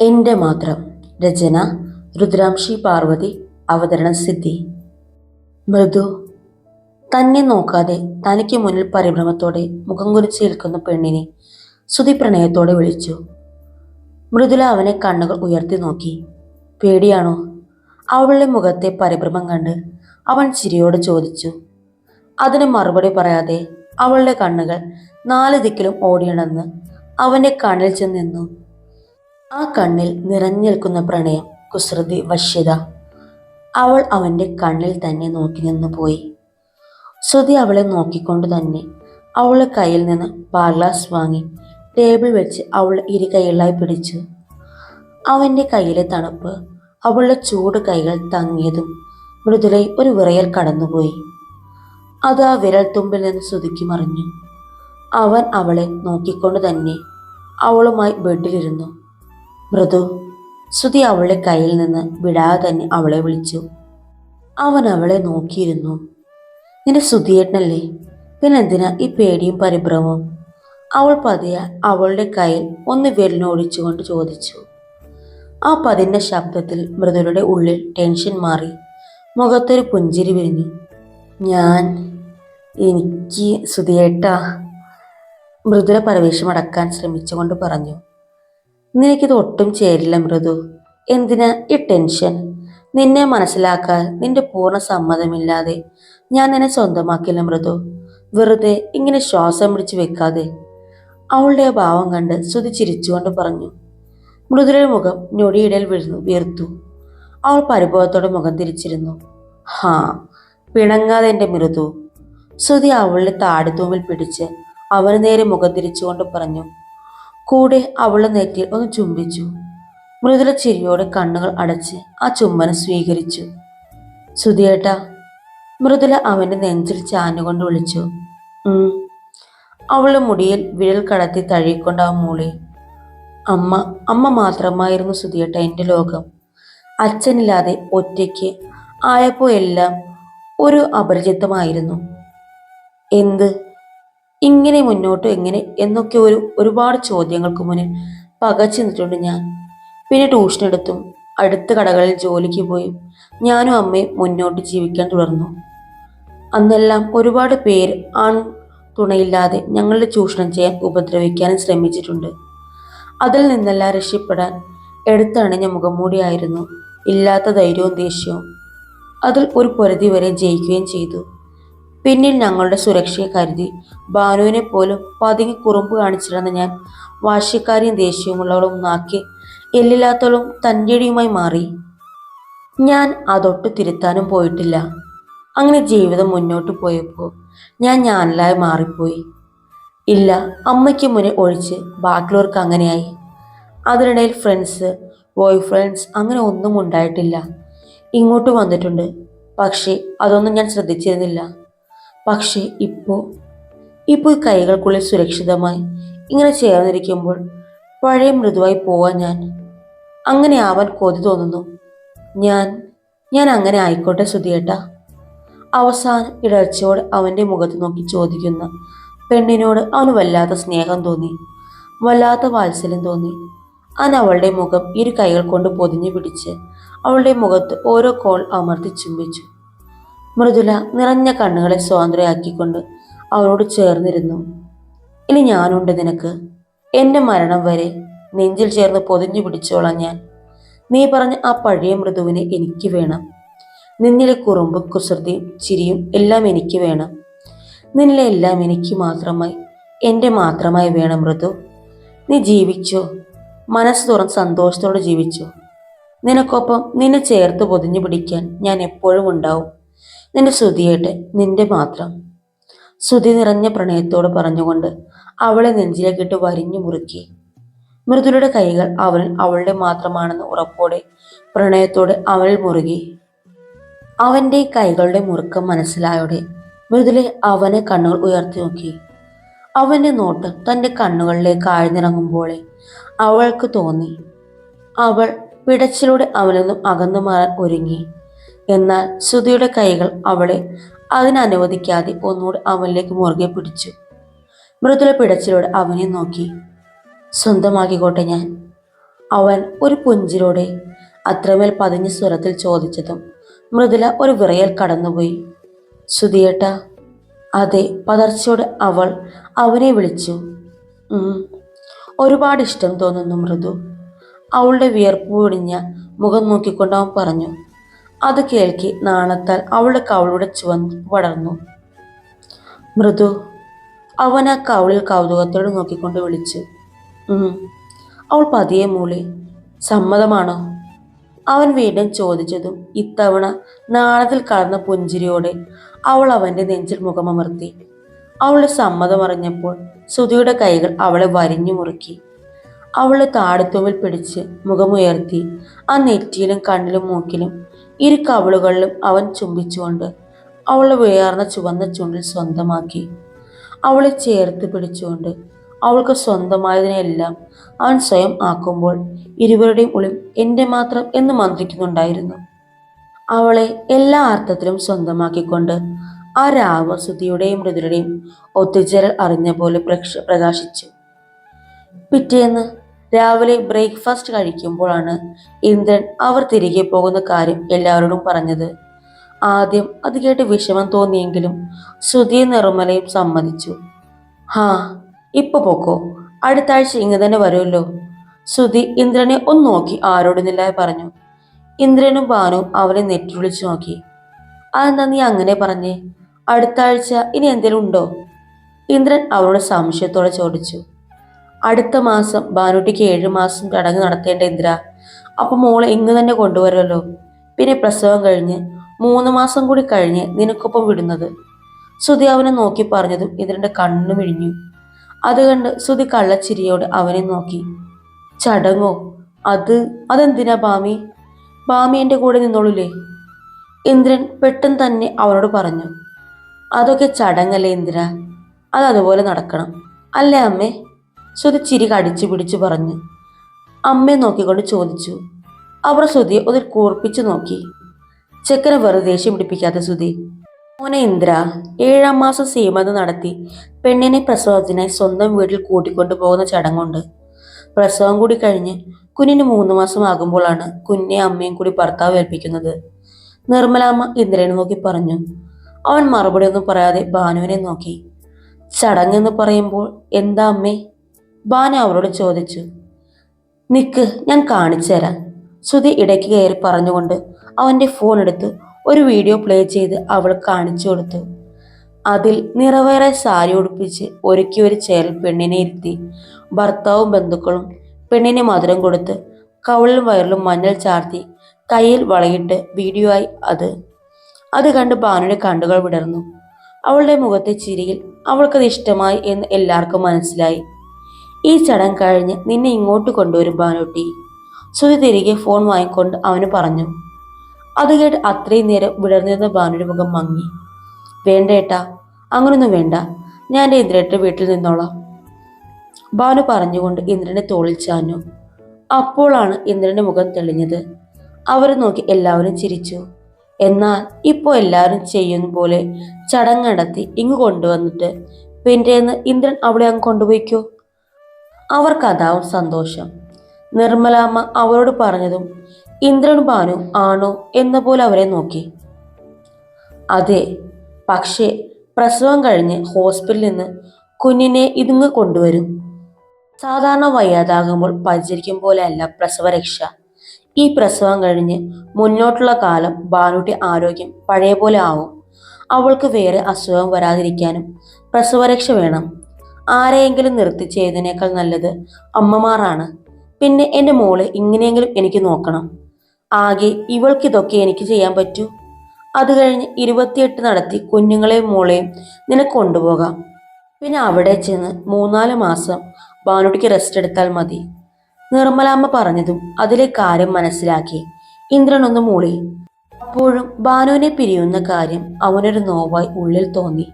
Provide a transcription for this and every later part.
എന്റെ മാത്രം രചന രുദ്രാംശി പാർവതി അവതരണ സിദ്ധി. മൃദു തന്നെ നോക്കാതെ തനിക്ക് മുന്നിൽ പരിഭ്രമത്തോടെ മുഖം കുരിച്ച് നിൽക്കുന്ന പെണ്ണിനെ ശ്രുതി പ്രണയത്തോടെ വിളിച്ചു. മൃദുല അവനെ കണ്ണുകൾ ഉയർത്തി നോക്കി. പേടിയാണോ? അവളുടെ മുഖത്തെ പരിഭ്രമം കണ്ട് അവൻ ചിരിയോട് ചോദിച്ചു. അതിന് മറുപടി പറയാതെ അവളുടെ കണ്ണുകൾ നാല് ദിക്കിലും ഓടിയണന്ന് അവന്റെ കണ്ണിൽ ചെന്ന് ആ കണ്ണിൽ നിറഞ്ഞു നിൽക്കുന്ന പ്രണയം കുസൃതി വശ്യത. അവൾ അവന്റെ കണ്ണിൽ തന്നെ നോക്കി നിന്നു പോയി. ശ്രുതി അവളെ നോക്കിക്കൊണ്ട് തന്നെ അവളുടെ കയ്യിൽ നിന്ന് പാർലാസ് വാങ്ങി ടേബിൾ വെച്ച് അവൾ ഇരു കൈകളായി പിടിച്ചു. അവന്റെ കയ്യിലെ തണുപ്പ് അവളുടെ ചൂട് കൈകൾ തങ്ങിയതും മൃദുലൈ ഒരു വിറയൽ കടന്നുപോയി. അത് ആ വിരൽ തുമ്പിൽ നിന്ന് ശ്രുതിക്ക് മറിഞ്ഞു. അവൻ അവളെ നോക്കിക്കൊണ്ട് തന്നെ അവളുമായി ബെഡിലിരുന്നു. മൃദു ശ്രുതി അവളുടെ കയ്യിൽ നിന്ന് വിടാതെ തന്നെ അവളെ വിളിച്ചു. അവൻ അവളെ നോക്കിയിരുന്നു. നിന്റെ ശ്രുതിയേട്ടനല്ലേ? പിന്നെന്തിനാ ഈ പേടിയും പരിഭ്രമവും? അവൾ പതിയെ അവളുടെ കയ്യിൽ ഒന്ന് വിരലിനോടിച്ചുകൊണ്ട് ചോദിച്ചു. ആ പതിന്റെ ശബ്ദത്തിൽ മൃദുലയുടെ ഉള്ളിൽ ടെൻഷൻ മാറി. മുഖത്തൊരു പുഞ്ചിരി വിരിഞ്ഞു. ഞാൻ എനിക്ക് സുധിയേട്ടാ മൃദുല പരവേശമടക്കാൻ ശ്രമിച്ചുകൊണ്ട് പറഞ്ഞു. നിനക്കിത് ഒട്ടും ചേരില്ല മൃദു. എന്തിനാ ഈ ടെൻഷൻ? നിന്നെ മനസ്സിലാക്കാൻ നിന്റെ പൂർണ സമ്മതമില്ലാതെ ഞാൻ നിന്നെ സ്വന്തമാക്കില്ല മൃദു. വെറുതെ ഇങ്ങനെ ശ്വാസം പിടിച്ചു വെക്കാതെ. അവളുടെ ഭാവം കണ്ട് ശ്രുതി ചിരിച്ചുകൊണ്ട് പറഞ്ഞു. മൃദുലയുടെ മുഖം ഞൊടിയിടൽ വീഴ്ന്നു വീർത്തു. അവൾ പരിഭവത്തോടെ മുഖം തിരിച്ചിരുന്നു. ഹാ പിണങ്ങാതെ എന്റെ മൃദു. ശ്രുതി അവളുടെ താടിത്തൂമിൽ പിടിച്ച് അവന് നേരെ മുഖം തിരിച്ചുകൊണ്ട് പറഞ്ഞു. കൂടെ അവളുടെ നെറ്റിൽ ഒന്ന് ചുംബിച്ചു. മൃദുല ചിരിയോടെ കണ്ണുകൾ അടച്ച് ആ ചുംബനം സ്വീകരിച്ചു. സുധിയേട്ട മൃദുല അവന്റെ നെഞ്ചിൽ ചാഞ്ഞുകൊണ്ട് വിളിച്ചു. അവളുടെ മുടിയിൽ വിരൽ കടത്തി തഴുകിക്കൊണ്ട് മൂളി. അമ്മ അമ്മ മാത്രമായിരുന്നു സുധിയേട്ട എന്റെ ലോകം. അച്ഛനില്ലാതെ ഒറ്റയ്ക്ക് ആയപ്പോൾ എല്ലാം ഒരു അപരിചിതമായിരുന്നു. എന്ത്? ഇങ്ങനെ മുന്നോട്ട് എങ്ങനെ എന്നൊക്കെ ഒരു ഒരുപാട് ചോദ്യങ്ങൾക്ക് മുന്നിൽ പകച്ചു നിന്നിട്ടുണ്ട് ഞാൻ. പിന്നെ ട്യൂഷൻ എടുത്തും അടുത്ത കടകളിൽ ജോലിക്ക് പോയി ഞാനും അമ്മയും മുന്നോട്ട് ജീവിക്കാൻ തുടർന്നു. അന്നെല്ലാം ഒരുപാട് പേര് ആൺ തുണയില്ലാതെ ഞങ്ങളുടെ ചൂഷണം ചെയ്യാൻ ഉപദ്രവിക്കാനും ശ്രമിച്ചിട്ടുണ്ട്. അതിൽ നിന്നെല്ലാം രക്ഷപ്പെടാൻ എടുത്തണിഞ്ഞ മുഖംമൂടിയായിരുന്നു ഇല്ലാത്ത ധൈര്യവും ദേഷ്യവും. അതിൽ ഒരു പരിധി വരെ ജയിക്കുകയും ചെയ്തു. പിന്നിൽ ഞങ്ങളുടെ സുരക്ഷയെ കരുതി. ഭാനുവിനെ പോലും പതുങ്ങി കുറുമ്പ് കാണിച്ചിരുന്ന ഞാൻ വാശിക്കാരിയും ദേഷ്യമുള്ളവളും നാക്കി എല്ലില്ലാത്തവളും തന്റെടിയുമായി മാറി. ഞാൻ അതൊട്ട് തിരുത്താനും പോയിട്ടില്ല. അങ്ങനെ ജീവിതം മുന്നോട്ട് പോയപ്പോൾ ഞാൻ ഞാനല്ലായി മാറിപ്പോയി. ഇല്ല അമ്മയ്ക്ക് മുന്നിൽ ഒഴിച്ച് ബാക്കിയുള്ളവർക്ക് അങ്ങനെയായി. അതിനിടയിൽ ഫ്രണ്ട്സ് ബോയ് ഫ്രണ്ട്സ് അങ്ങനെ ഒന്നും ഉണ്ടായിട്ടില്ല. ഇങ്ങോട്ട് വന്നിട്ടുണ്ട്. പക്ഷേ അതൊന്നും ഞാൻ ശ്രദ്ധിച്ചിരുന്നില്ല. പക്ഷേ ഇപ്പോൾ ഇപ്പോൾ കൈകൾക്കുള്ളിൽ സുരക്ഷിതമായി ഇങ്ങനെ ചേർന്നിരിക്കുമ്പോൾ പഴയ മൃദുവായി പോവാൻ ഞാൻ അങ്ങനെ ആവാൻ കൊതി തോന്നുന്നു. ഞാൻ ഞാൻ അങ്ങനെ ആയിക്കോട്ടെ സുധിയേട്ട അവസാനം ഇടർച്ചയോട് അവന്റെ മുഖത്ത് നോക്കി ചോദിക്കുന്ന പെണ്ണിനോട് അവന് വല്ലാത്ത സ്നേഹം തോന്നി വല്ലാത്ത വാത്സല്യം തോന്നി. അവൻ അവളുടെ മുഖം ഇരു കൈകൾ കൊണ്ട് പൊതിഞ്ഞു പിടിച്ച് അവളുടെ മുഖത്ത് ഓരോ കോൾ അമർത്തി ചുംബിച്ചു. മൃദുല നിറഞ്ഞ കണ്ണുകളെ സ്വാതന്ത്ര്യമാക്കിക്കൊണ്ട് അവരോട് ചേർന്നിരുന്നു. ഇനി ഞാനുണ്ട് നിനക്ക്. എന്റെ മരണം വരെ നെഞ്ചിൽ ചേർന്ന് പൊതിഞ്ഞു പിടിച്ചോളാം ഞാൻ. നീ പറഞ്ഞ ആ പഴയ മൃദുവിനെ എനിക്ക് വേണം. നിന്നിലെ കുറുമ്പ് കുസൃതിയും ചിരിയും എല്ലാം എനിക്ക് വേണം. നിന്നിലെ എല്ലാം എനിക്ക് മാത്രമായി എന്റെ മാത്രമായി വേണം മൃദു. നീ ജീവിച്ചോ? മനസ്സ് തുറന്ന് സന്തോഷത്തോടെ ജീവിച്ചോ? നിനക്കൊപ്പം നിന്നെ ചേർത്ത് പൊതിഞ്ഞു പിടിക്കാൻ ഞാൻ എപ്പോഴും ഉണ്ടാവും. നിന്റെ ശ്രുതിയേട്ട് നിന്റെ മാത്രം. ശ്രുതി നിറഞ്ഞ പ്രണയത്തോട് പറഞ്ഞുകൊണ്ട് അവളെ നെഞ്ചിലേക്കിട്ട് വരിഞ്ഞു മുറുക്കി. മൃദുലയുടെ കൈകൾ അവനിൽ അവളുടെ മാത്രമാണെന്ന് ഉറപ്പോടെ പ്രണയത്തോടെ അവനിൽ മുറുകി. അവന്റെ കൈകളുടെ മുറുക്കം മനസ്സിലായോടെ മൃദുലെ അവനെ കണ്ണുകൾ ഉയർത്തി നോക്കി. അവന്റെ നോട്ട് തന്റെ കണ്ണുകളിലേക്ക് ആഴ്ന്നിറങ്ങുമ്പോളെ അവൾക്ക് തോന്നി. അവൾ പിടച്ചിലൂടെ അവനൊന്നും നിന്നും അകന്നു മാറാൻ ഒരുങ്ങി. എന്നാൽ ശ്രുതിയുടെ കൈകൾ അവളെ അതിനനുവദിക്കാതെ ഒന്നുകൂടി അവനിലേക്ക് മുറുകെ പിടിച്ചു. മൃദുല പിടച്ചിലൂടെ അവനെ നോക്കി. സ്വന്തമാക്കിക്കോട്ടെ ഞാൻ അവൻ ഒരു പുഞ്ചിരോടെ അത്രമേൽ പതിഞ്ഞ സ്വരത്തിൽ ചോദിച്ചതും മൃദുല ഒരു വിറയൽ കടന്നുപോയി. ശ്രുതിയേട്ട അതെ പതർച്ചയോടെ അവൾ അവനെ വിളിച്ചു. ഒരുപാട് ഇഷ്ടം തോന്നുന്നു മൃദു അവളുടെ വിയർപ്പ് ഒടിഞ്ഞ മുഖം നോക്കിക്കൊണ്ട് അവൻ പറഞ്ഞു. അത് കേൾക്കി നാണത്താൽ അവളുടെ കവളുടെ ചുവന്ന് പടർന്നു മൃദു അവൻ ആ കവളിൽ കൗതുകത്തോടെ നോക്കിക്കൊണ്ട് വിളിച്ചു. അവൾ പതിയെ മൂളി. സമ്മതമാണോ? അവൻ വീണ്ടും ചോദിച്ചതും ഇത്തവണ നാണത്തിൽ കടന്ന പുഞ്ചിരിയോടെ അവൾ അവന്റെ നെഞ്ചിൽ മുഖമമർത്തി. അവളുടെ സമ്മതം അറിഞ്ഞപ്പോൾ സുധിയുടെ കൈകൾ അവളെ വരിഞ്ഞു മുറുക്കി. അവളെ താടിത്തുമ്പിൽ പിടിച്ച് മുഖമുയർത്തി ആ നെറ്റിയിലും കണ്ണിലും മൂക്കിലും ഇരു കവിളുകളിലും അവൻ ചുംബിച്ചുകൊണ്ട് അവളെ വേർന്ന ചുവന്ന ചുണ്ടിൽ സ്വന്തമാക്കി. അവളെ ചേർത്ത് പിടിച്ചുകൊണ്ട് അവൾക്ക് സ്വന്തമായതിനെല്ലാം അവൻ സ്വയം ആക്കുമ്പോൾ ഇരുവരുടെയും ഉള്ളിൽ എന്റെ മാത്രം എന്ന് മന്ത്രിക്കുന്നുണ്ടായിരുന്നു. അവളെ എല്ലാ അർത്ഥത്തിലും സ്വന്തമാക്കിക്കൊണ്ട് ആ രാവ് മൃദുരുടെയും ഒത്തുചേരൽ അറിഞ്ഞ പോലെ പ്രക്ഷ പ്രകാശിച്ചു. പിറ്റേന്ന് രാവിലെ ബ്രേക്ക്ഫാസ്റ്റ് കഴിക്കുമ്പോഴാണ് ഇന്ദ്രൻ അവർ തിരികെ പോകുന്ന കാര്യം എല്ലാവരോടും പറഞ്ഞത്. ആദ്യം അത് കേട്ട് വിഷമം തോന്നിയെങ്കിലും ശ്രുതിയും നിർമ്മലയും സമ്മതിച്ചു. ഹാ ഇപ്പൊ പോക്കോ. അടുത്ത ആഴ്ച ഇങ്ങ് തന്നെ വരുമല്ലോ. ശ്രുതി ഇന്ദ്രനെ ഒന്ന് നോക്കി ആരോടുന്നില്ലാതെ പറഞ്ഞു. ഇന്ദ്രനും ഭാനുവും അവനെ നെറ്റി വിളിച്ചു നോക്കി. അതെന്താ നീ അങ്ങനെ പറഞ്ഞേ? അടുത്ത ആഴ്ച ഇനി എന്തെങ്കിലും ഉണ്ടോ? ഇന്ദ്രൻ അവളോട് സംശയത്തോടെ ചോദിച്ചു. അടുത്ത മാസം ഭാനുട്ടിക്ക് ഏഴു മാസം ചടങ്ങ് നടത്തേണ്ട ഇന്ദ്ര. അപ്പൊ മോളെ ഇങ്ങ് തന്നെ കൊണ്ടുവരുമല്ലോ. പിന്നെ പ്രസവം കഴിഞ്ഞ് മൂന്ന് മാസം കൂടി കഴിഞ്ഞ് നിനക്കൊപ്പം വിടുന്നത്. സുധി അവനെ നോക്കി പറഞ്ഞതും ഇന്ദ്രന്റെ കണ്ണു മിഴിഞ്ഞു അത് കണ്ട് സുധി കള്ളച്ചിരിയോട് അവനെ നോക്കി. ചടങ്ങോ? അത് അതെന്തിനാ ബാമി? ബാമി എന്റെ കൂടെ നിന്നോളൂലേ ഇന്ദ്രൻ പെട്ടെന്ന് തന്നെ അവനോട് പറഞ്ഞു. അതൊക്കെ ചടങ്ങല്ലേ ഇന്ദ്ര. അത് അതുപോലെ നടക്കണം. അല്ലേ അമ്മേ? ശ്രുതി ചിരി കടിച്ചു പിടിച്ചു പറഞ്ഞു അമ്മയെ നോക്കിക്കൊണ്ട് ചോദിച്ചു. അവർ ശ്രുതിയെ ഒതിൽ കൂർപ്പിച്ചു നോക്കി. ചെക്കനെ വെറുതെ ദേഷ്യം പിടിപ്പിക്കാത്ത ശ്രുതി മോനെ ഇന്ദ്ര ഏഴാം മാസം സീമത നടത്തി പെണ്ണിനെ പ്രസവത്തിനായി സ്വന്തം വീട്ടിൽ കൂട്ടിക്കൊണ്ടു പോകുന്ന ചടങ്ങുണ്ട്. പ്രസവം കൂടി കഴിഞ്ഞ് കുഞ്ഞിന് മൂന്ന് മാസം ആകുമ്പോഴാണ് കുഞ്ഞെ അമ്മയും കൂടി ഭർത്താവ് ഏൽപ്പിക്കുന്നത്. നിർമ്മലാമ്മ ഇന്ദ്രനെ നോക്കി പറഞ്ഞു. അവൻ മറുപടി ഒന്നും പറയാതെ ഭാനുവിനെ നോക്കി. ചടങ്ങെന്ന് പറയുമ്പോൾ എന്താ അമ്മേ? ഭാനു അവരോട് ചോദിച്ചു നിക്ക് ഞാൻ കാണിച്ചു തരാം. ശ്രുതി ഇടയ്ക്ക് കയറി പറഞ്ഞുകൊണ്ട് അവന്റെ ഫോൺ എടുത്ത് ഒരു വീഡിയോ പ്ലേ ചെയ്ത് അവൾ കാണിച്ചു കൊടുത്തു. അതിൽ നിറവേറെ സാരി ഉടുപ്പിച്ച് ഒരുക്കി ഒരു ചേൽ പെണ്ണിനെ ഇരുത്തി. ഭർത്താവും ബന്ധുക്കളും പെണ്ണിനെ മധുരം കൊടുത്ത് കവളിലും വയറിലും മഞ്ഞൾ ചാർത്തി കയ്യിൽ വളയിട്ട് വീഡിയോ ആയി അത്. അത് കണ്ട് ഭാനുയുടെ കണ്ണുകൾ വിടർന്നു. അവളുടെ മുഖത്തെ ചിരിയിൽ അവൾക്കത് ഇഷ്ടമായി എന്ന് എല്ലാവർക്കും മനസ്സിലായി. ഈ ചടങ്ങ് കഴിഞ്ഞ് നിന്നെ ഇങ്ങോട്ട് കൊണ്ടുവരും ഭാനുട്ടി സുധി തിരികെ ഫോൺ വാങ്ങിക്കൊണ്ട് അവന് പറഞ്ഞു. അത് കേട്ട് അത്രയും നേരം വിടർന്നിരുന്ന ഭാനുയുടെ മുഖം മങ്ങി. വേണ്ട ഏട്ടാ അങ്ങനൊന്നും വേണ്ട. ഞാൻ എന്റെ വീട്ടിൽ നിന്നോളാം. ഭാനു പറഞ്ഞുകൊണ്ട് ഇന്ദ്രനെ തോളിൽ ചാഞ്ഞു. അപ്പോഴാണ് ഇന്ദ്രന്റെ മുഖം തെളിഞ്ഞത്. അവരെ നോക്കി എല്ലാവരും ചിരിച്ചു. എന്നാൽ ഇപ്പോൾ എല്ലാവരും ചെയ്യുന്ന പോലെ ചടങ്ങ് നടത്തി ഇങ്ങ് കൊണ്ടുവന്നിട്ട് പിന്നെ ഇന്ദ്രൻ അവിടെ അങ്ങ് കൊണ്ടുപോയിക്കോ? അവർക്ക് അതാവും സന്തോഷം. നിർമ്മലാമ്മ അവരോട് പറഞ്ഞതും ഇന്ദ്രൻ ഭാനു ആണോ എന്ന പോലെ അവരെ നോക്കി. അതെ പക്ഷേ പ്രസവം കഴിഞ്ഞ് ഹോസ്പിറ്റലിൽ നിന്ന് കുഞ്ഞിനെ ഇതുങ്ങ് കൊണ്ടുവരും. സാധാരണ വയ്യാതാകുമ്പോൾ പരിചരിക്കും പോലെയല്ല പ്രസവരക്ഷ. ഈ പ്രസവം കഴിഞ്ഞ് മുന്നോട്ടുള്ള കാലം ഭാനുട്ടി ആരോഗ്യം പഴയ പോലെ ആവും. അവൾക്ക് വേറെ അസുഖം വരാതിരിക്കാനും പ്രസവരക്ഷ വേണം. ആരെയെങ്കിലും നിർത്തി ചെയ്തതിനേക്കാൾ നല്ലത് അമ്മമാറാണ് പിന്നെ എന്റെ മോൾ ഇങ്ങനെയെങ്കിലും എനിക്ക് നോക്കണം. ആകെ ഇവൾക്കിതൊക്കെ എനിക്ക് ചെയ്യാൻ പറ്റൂ. അത് കഴിഞ്ഞ് ഇരുപത്തിയെട്ട് നടത്തി കുഞ്ഞുങ്ങളെയും മോളെയും നിനക്ക് കൊണ്ടുപോകാം. പിന്നെ അവിടെ ചെന്ന് മൂന്നാൽ മാസം ഭാനുട്ടിക്ക് റെസ്റ്റ് എടുത്താൽ മതി. നിർമ്മലാമ്മ പറഞ്ഞതും അതിലെ കാര്യം മനസ്സിലാക്കി. ഇന്ദ്രൻ ഒന്ന് മൂളി. അപ്പോഴും ഭാനുവിനെ പിരിയുന്ന കാര്യം അവനൊരു നോവായി ഉള്ളിൽ തോന്നി.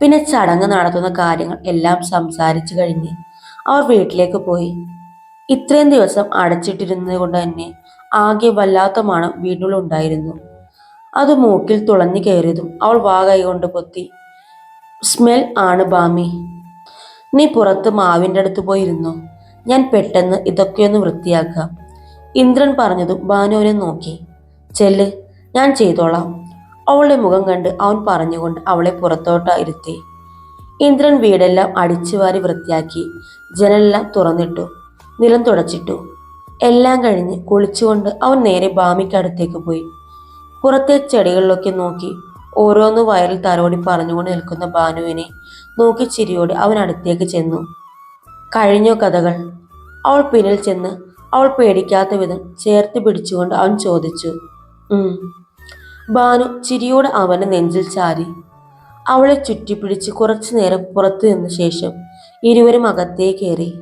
പിന്നെ ചടങ്ങ് നടത്തുന്ന കാര്യങ്ങൾ എല്ലാം സംസാരിച്ചു കഴിഞ്ഞ് അവർ വീട്ടിലേക്ക് പോയി. ഇത്രയും ദിവസം അടച്ചിട്ടിരുന്നത് കൊണ്ട് തന്നെ ആകെ വല്ലാത്ത മണം വീട്ടിലുണ്ടായിരുന്നു അത് മൂക്കിൽ തുളഞ്ഞു കയറിയതും അവൾ വാകൈ കൊണ്ട് പൊത്തി സ്മെൽ ആണ് ബാമി. നീ പുറത്ത് മാവിന്റെ അടുത്ത് പോയിരുന്നു ഞാൻ പെട്ടെന്ന് ഇതൊക്കെയൊന്ന് വൃത്തിയാക്കാം. ഇന്ദ്രൻ പറഞ്ഞതും ബാനുവിനെ നോക്കി ചെല്ല് ഞാൻ ചെയ്തോളാം. അവളുടെ മുഖം കണ്ട് അവൻ പറഞ്ഞുകൊണ്ട് അവളെ പുറത്തോട്ട് ഇരുത്തി ഇന്ദ്രൻ വീടെല്ലാം അടിച്ചുവാരി വൃത്തിയാക്കി ജനലെല്ലാം തുറന്നിട്ടു നിലം തുടച്ചിട്ടു. എല്ലാം കഴിഞ്ഞ് കുളിച്ചുകൊണ്ട് അവൻ നേരെ ഭാമിക്കടുത്തേക്ക് പോയി. പുറത്തെ ചെടികളിലൊക്കെ നോക്കി ഓരോന്ന് വയറിൽ തലോടി പറഞ്ഞുകൊണ്ട് നിൽക്കുന്ന ഭാനുവിനെ നോക്കി ചിരിയോടെ അവൻ അടുത്തേക്ക് ചെന്നു. കഴിഞ്ഞോ കഥകൾ? അവൾ പിന്നിൽ ചെന്ന് അവൾ പേടിക്കാത്ത വിധം ചേർത്ത് പിടിച്ചുകൊണ്ട് അവൻ ചോദിച്ചു ഭാനു ചിരിയോടെ അവന്റെ നെഞ്ചിൽ ചാരി. അവളെ ചുറ്റിപ്പിടിച്ച് കുറച്ചു നേരം പുറത്തു നിന്ന ശേഷം ഇരുവരും അകത്തേ കയറി.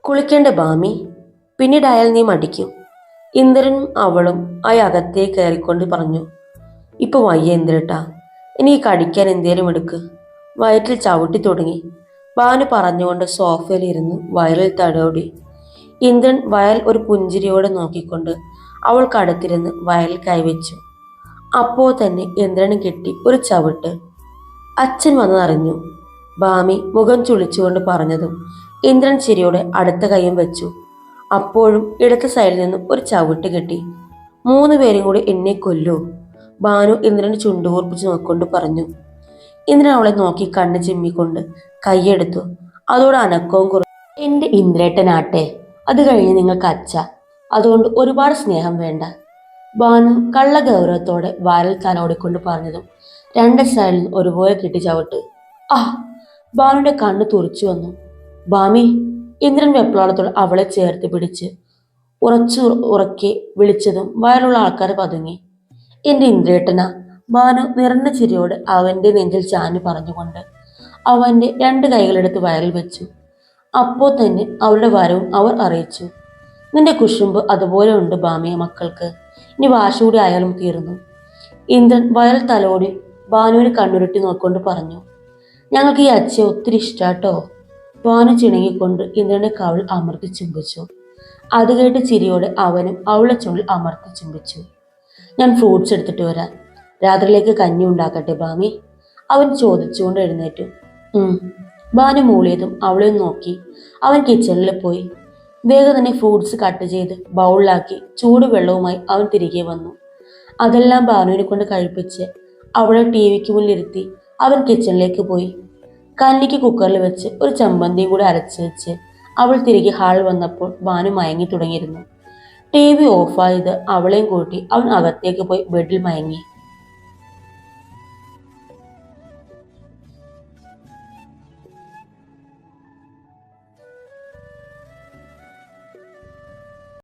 കുളിക്കേണ്ട ബാമി പിന്നീട് നീ മടിക്കും. ഇന്ദ്രനും അവളും ആ അകത്തേ കയറിക്കൊണ്ട് പറഞ്ഞു ഇപ്പൊ വയ്യ ഇന്ദ്രട്ടാ ഇനി കടിക്കാൻ എന്തേലും എടുക്ക്. വയറ്റിൽ ചവിട്ടി തുടങ്ങി. ഭാനു പറഞ്ഞുകൊണ്ട് സോഫയിലിരുന്ന് വയറിൽ തടോടി ഇന്ദ്രൻ വയൽ ഒരു പുഞ്ചിരിയോടെ നോക്കിക്കൊണ്ട് അവൾക്കടുത്തിരുന്ന് വയലിൽ കൈവച്ചു അപ്പോൾ തന്നെ യന്ത്രണം കെട്ടി ഒരു ചവിട്ട്. അച്ഛൻ വന്നതറിഞ്ഞു ഭാമി മുഖം ചുളിച്ചുകൊണ്ട് പറഞ്ഞതും ഇന്ദ്രൻ ചിരിയോടെ അടുത്ത കൈയും വെച്ചു. അപ്പോഴും ഇടത്തെ സൈഡിൽ നിന്നും ഒരു ചവിട്ട് കെട്ടി. മൂന്ന് പേരും കൂടി എന്നെ കൊല്ലൂ. ഭാനു ഇന്ദ്രൻ ചുണ്ടുകൂർപ്പിച്ച് നോക്കൊണ്ട് പറഞ്ഞു. ഇന്ദ്രൻ അവളെ നോക്കി കണ്ണ് ചിമ്മിക്കൊണ്ട് കൈയെടുത്തു. അതോടെ അനക്കവും കുറച്ചു എന്റെ ഇന്ദ്രേട്ടനാട്ടെ. അത് കഴിഞ്ഞ് നിങ്ങൾക്ക് അച്ഛ. അതുകൊണ്ട് ഒരുപാട് സ്നേഹം വേണ്ട. ബാനു കള്ള ഗൗരവത്തോടെ വാരൽ തലോടിക്കൊണ്ട് പറഞ്ഞതും രണ്ട് സൈഡിൽ ഒരുപോലെ കിട്ടി ചവിട്ട് ആ ഭാനുവിന്റെ കണ്ണ് തുറച്ചു വന്നു. ഭാമി ഇന്ദ്രൻ വെപ്ലാളത്തോടെ അവളെ ചേർത്ത് പിടിച്ച് ഉറച്ചു ഉറക്കെ വിളിച്ചതും വയറുള്ള ആൾക്കാർ പതുങ്ങി. എന്റെ ഇന്ദ്രേട്ടന ഭാനു നിറഞ്ഞ ചിരിയോട് അവന്റെ നെഞ്ചിൽ ചാഞ്ഞു പറഞ്ഞുകൊണ്ട് അവന്റെ രണ്ട് കൈകളെടുത്ത് വയറിൽ വെച്ചു. അപ്പോൾ തന്നെ അവളുടെ വരവും അവർ അറിയിച്ചു. നിന്റെ കുശുമ്പ് അതുപോലെ ഉണ്ട് ഭാമിയ മക്കൾക്ക്. ഇനി വാശൂടി അയാളും തീർന്നു. ഇന്ദ്രൻ വയൽ തലോടി ഭാനുവിന് കണ്ണുരുട്ടി നോക്കൊണ്ട് പറഞ്ഞു ഞങ്ങൾക്ക് ഈ അച്ഛയെ ഒത്തിരി ഇഷ്ടാട്ടോ. ഭാനു ചിണങ്ങിക്കൊണ്ട് ഇന്ദ്രനെ കവിൾ അമർത്തി ചുംബിച്ചു അത് കേട്ട് ചിരിയോടെ അവനും അവളെ ചുണ്ടിൽ അമർത്തി ചുംബിച്ചു ഞാൻ ഫ്രൂട്ട്സ് എടുത്തിട്ട് വരാം. രാത്രിയിലേക്ക് കഞ്ഞി ഉണ്ടാക്കട്ടെ ഭാമി അവൻ ചോദിച്ചുകൊണ്ട് എഴുന്നേറ്റു. ഭാനു മൂളിയതും അവളെ നോക്കി. അവൻ കിച്ചണിൽ പോയി. വേഗം തന്നെ ഫ്രൂട്ട്സ് കട്ട് ചെയ്ത് ബൗളിലാക്കി ചൂടുവെള്ളവുമായി അവൻ തിരികെ വന്നു. അതെല്ലാം ഭാനുവിനെ കൊണ്ട് കഴിപ്പിച്ച് അവളെ ടി വിക്ക് മുന്നിലിരുത്തി അവൻ കിച്ചണിലേക്ക് പോയി. കല്ലിക്ക് കുക്കറിൽ വെച്ച് ഒരു ചമ്പന്തിയും കൂടി അരച്ച് വെച്ച് അവൾ തിരികെ ഹാൾ വന്നപ്പോൾ ഭാനു മയങ്ങി തുടങ്ങിയിരുന്നു. ടി വി ഓഫായത് അവളെയും കൂട്ടി അവൻ അകത്തേക്ക് പോയി ബെഡിൽ മയങ്ങി.